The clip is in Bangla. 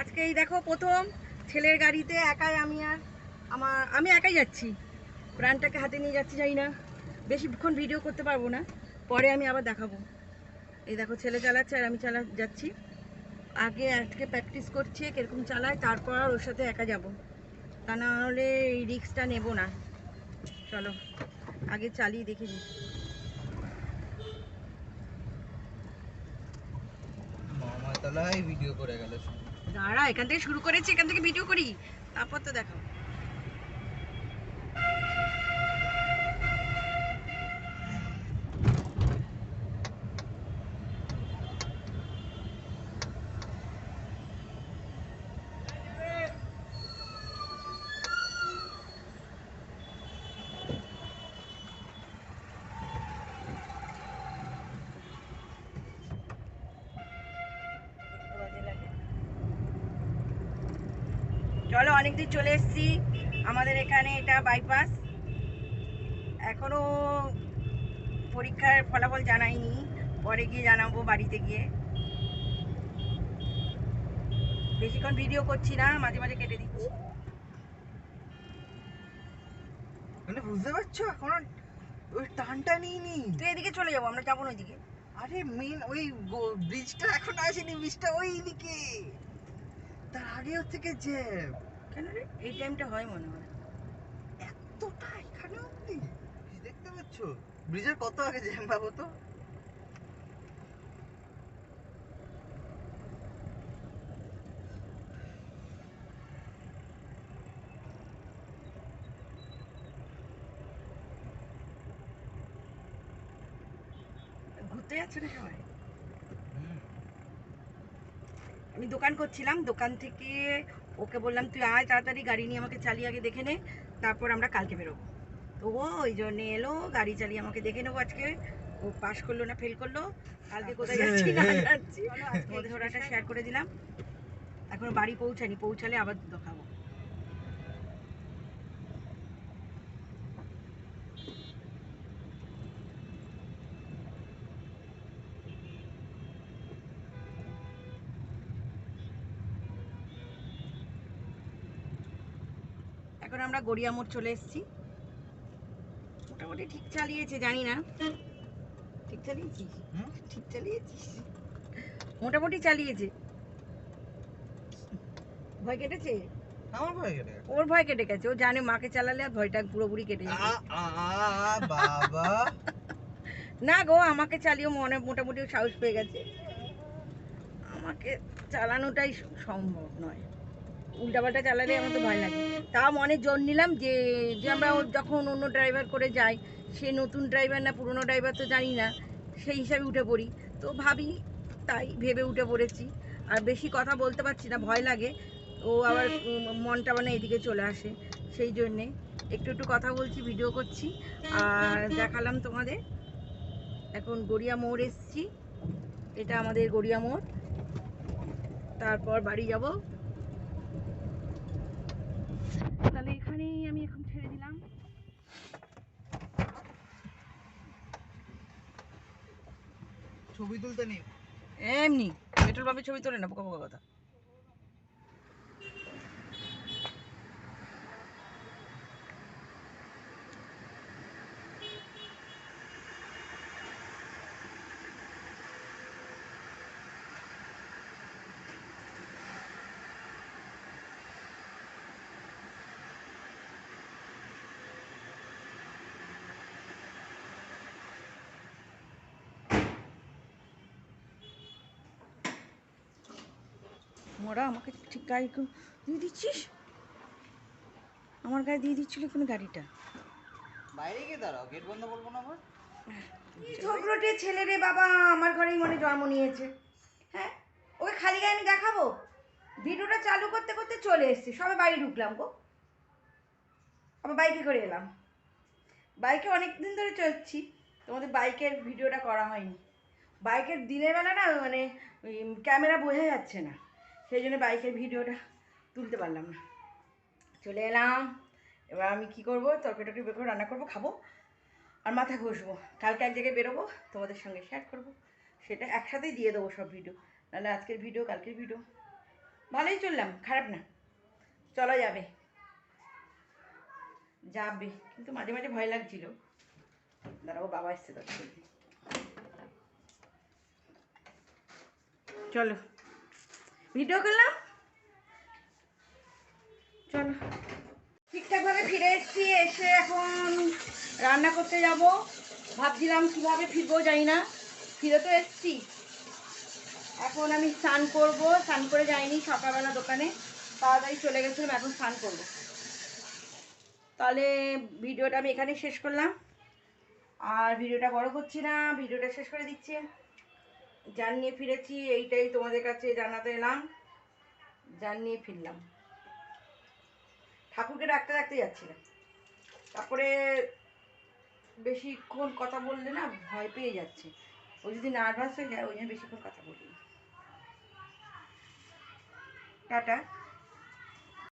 আজকে এই দেখো প্রথম ছেলের গাড়িতে একাই আমি আর আমার, আমি একাই যাচ্ছি। প্রাণটাকে হাতে নিয়ে যাচ্ছি যাই না। বেশিক্ষণ ভিডিও করতে পারব না। পরে আমি আবার দেখাবো। এই দেখো ছেলে চালাচ্ছে আর আমি চালা যাচ্ছি। আগে আজকে প্র্যাকটিস করছি, কীরকম চালায়, তারপর আর ওর সাথে একা যাব। তা না হলে এই রিক্সটা নেব না। চলো, আগে চালিয়ে দেখে নিই। ভিডিও করে গেল দাঁড়া এখান থেকে শুরু করেছি এখান থেকে ভিডিও করি তারপর তো দেখো চলো অনেকদিন চলে এসেছি। আমাদের এখানে এটা বাইপাস এখনও পরীক্ষার ফলাফল জানাইনি। পরে গিয়ে জানাব বাড়িতে গিয়ে। বেশিক্ষণ ভিডিও করছি না মাঝে মাঝে কেটে দিচ্ছি। মানে বুঝতে পারছ? এখনও ওই টানটা নিইনি। তুই এদিকে চলে যাব আমরা যাব না ওইদিকে। আরে মেন ওই ব্রিজটা এখন আসেনি ব্রিজটা ওই দিকে। তার আগে হচ্ছে কি যে কেন রে? এই টাইমটা হয় মনে হয়। এতটা এখানে অব্দি দেখতে পাচ্ছ? ব্রিজের কত আগে জ্যাম পাবো তো? ঘুরতে যাচ্ছে না সবাই? আমি দোকান করছিলাম দোকান থেকে ওকে বললাম তুই আয় তাড়াতাড়ি গাড়ি নিয়ে আমাকে চালিয়ে আগে দেখে নে তারপর আমরা কালকে বেরোবো। তো ও ওই জন্যে এলো গাড়ি চালিয়ে আমাকে দেখে নেব আজকে। ও পাস করল না ফেল করল। কালকে কোথায় যাচ্ছি না যাচ্ছি। ওদের ওরাটা শেয়ার করে দিলাম। এখনও বাড়ি পৌঁছানি পৌঁছালে আবার দেখাবো। এখন আমরা গড়িয়া মোড় চলে এসেছি। মোটামুটি ঠিক চালিয়েছে জানি না। ঠিক চালিয়েছিস? ঠিক চালিয়েছিস? মোটামুটি চালিয়েছে। ভয় কেটেছে? আমার ভয় কেটে ওর ভয় কেটে গেছে। ও জানে মাকে চালালে আর ভয়টা পুরোপুরি কেটে যাবে। বাবা। না গো আমাকে চালিয়ে মনে মোটামুটি সাহস পেয়ে গেছে। আমাকে চালানোটাই সম্ভব নয়। উল্টাপাল্টা চালালে আমার তো ভয় লাগে। তা মনে জোর নিলাম যে যে আমরা যখন অন্য ড্রাইভার করে যাই, সে নতুন ড্রাইভার না, পুরনো ড্রাইভার তো জানি না, সেই হিসাবে উঠে পড়ি। তো ভাবি, তাই ভেবে উঠে পড়েছি। আর বেশি কথা বলতে পারছি না, ভয় লাগে। ও আবার মনটা মানে এদিকে চলে আসে। সেই জন্যে একটু একটু কথা বলছি ভিডিও করছি। আর দেখালাম তোমাদের। এখন গড়িয়া মোড় এসছি। এটা আমাদের গড়িয়া মোড়। তারপর বাড়ি যাব তাহলে এখানেই আমি এখন ছেড়ে দিলাম। ছবি তুলতে নেই। এমনি পেট্রোল পাম্পে ছবি তোলে না পোকা পোকা কথা। মোরা আমাকে ঠিক গাড়ি দিয়ে দিচ্ছিস? আমার গায়ে দিয়ে দিচ্ছিল কোনো গাড়িটা? বাইরে গিয়ে দাঁড়াও গেট বন্ধ করব না ঝগড়টে ছেলে রে বাবা আমার ঘরেই মনে জন্ম নিয়েছে। হ্যাঁ? ওকে খালি গায়ে আমি দেখাবো? ভিডিওটা চালু করতে করতে চলে এসছি সবে বাড়ি ঢুকলাম গো। আবার বাইকে করে এলাম। বাইকে অনেক দিন ধরে চলছি তোমাদের বাইকের ভিডিওটা করা হয়নি। বাইকের দিনের বেলা না মানে ক্যামেরা বোঝা যাচ্ছে না। সেই জন্য বাইকের ভিডিওটা তুলতে পারলাম না। চলে এলাম। এবার আমি কি করব? তরকারি টরকারি বের করে রান্না করব, খাব আর মাথা ঘষবো। কালকে এক জায়গায় বেরোবো, তোমাদের সঙ্গে শেয়ার করব। সেটা একসাথেই দিয়ে দেবো সব ভিডিও নাহলে আজকের ভিডিও কালকের ভিডিও ভালোই চললাম, খারাপ না। চলা যাবে। যাবে। কিন্তু মাঝে মাঝে ভয় লাগছিল। দাঁড়াও, বাবা এসছে তো চলো। ভিডিও করলাম। চলো। ঠিকঠাকভাবে ফিরে এসেছি, এসে এখন রান্না করতে যাব। ভাবছিলাম কীভাবে ফিরবো জানি না। ফিরে তো এসেছি। এখন আমি স্নান করব। স্নান করে যাইনি সকালবেলা দোকানে। তাড়াতাড়ি চলে গেছিলাম, এখন স্নান করব। তাহলে ভিডিওটা আমি এখানে শেষ করলাম। আর ভিডিওটা বড় করছি না, ভিডিওটা শেষ করে দিচ্ছি। যান নিয়ে ফিরেছি, এইটাই তোমাদের কাছে জানাতে এলাম। যান নিয়ে ফিরলাম। ঠাকুরকে ডাকতে ডাকতে যাচ্ছিলাম। তারপরে বেশিক্ষণ কথা বললে না ভয় পেয়ে যাচ্ছে। ও যদি নার্ভাস হয়ে যায়, ওই জন্য বেশিক্ষণ কথা বলি টাটা।